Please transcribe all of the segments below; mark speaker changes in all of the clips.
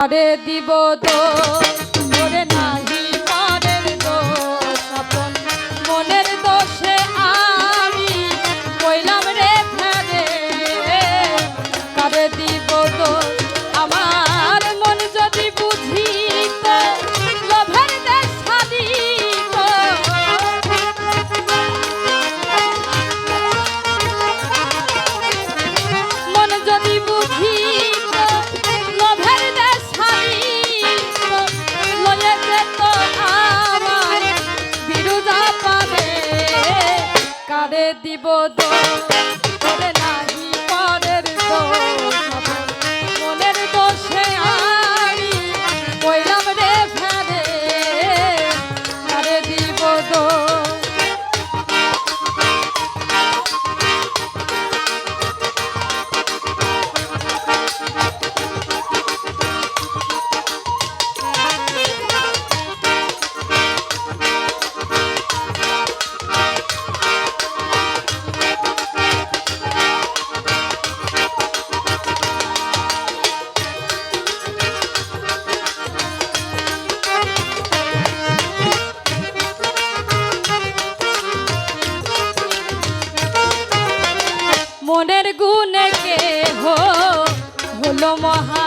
Speaker 1: আরে দিব তো করে নাই। মনের গুণে কে হো হলো মহা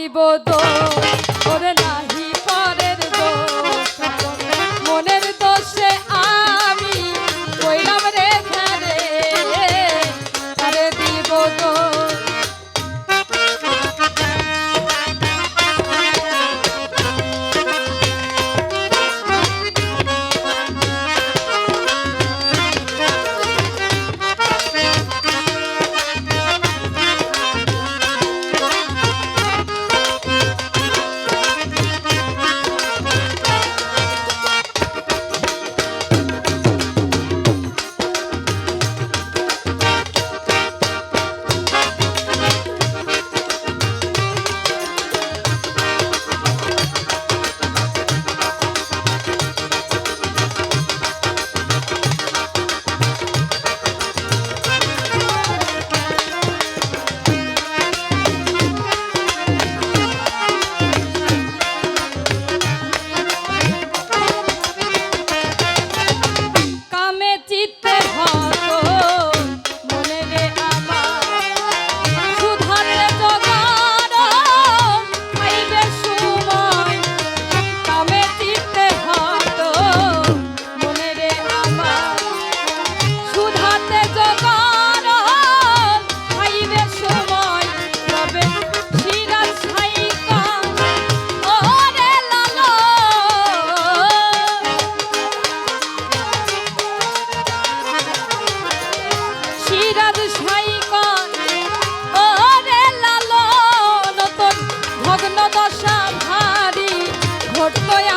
Speaker 1: দিব তো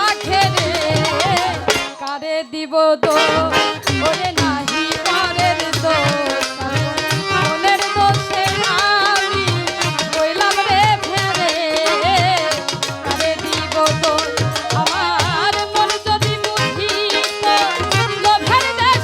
Speaker 1: আখে রে কারে দিব তো ওরে নাহি পরের তো মনের দোষে আমি কইলাম রে ফেরে। কারে দিব তো আমার মন যদি মুখিত লোভের দেশ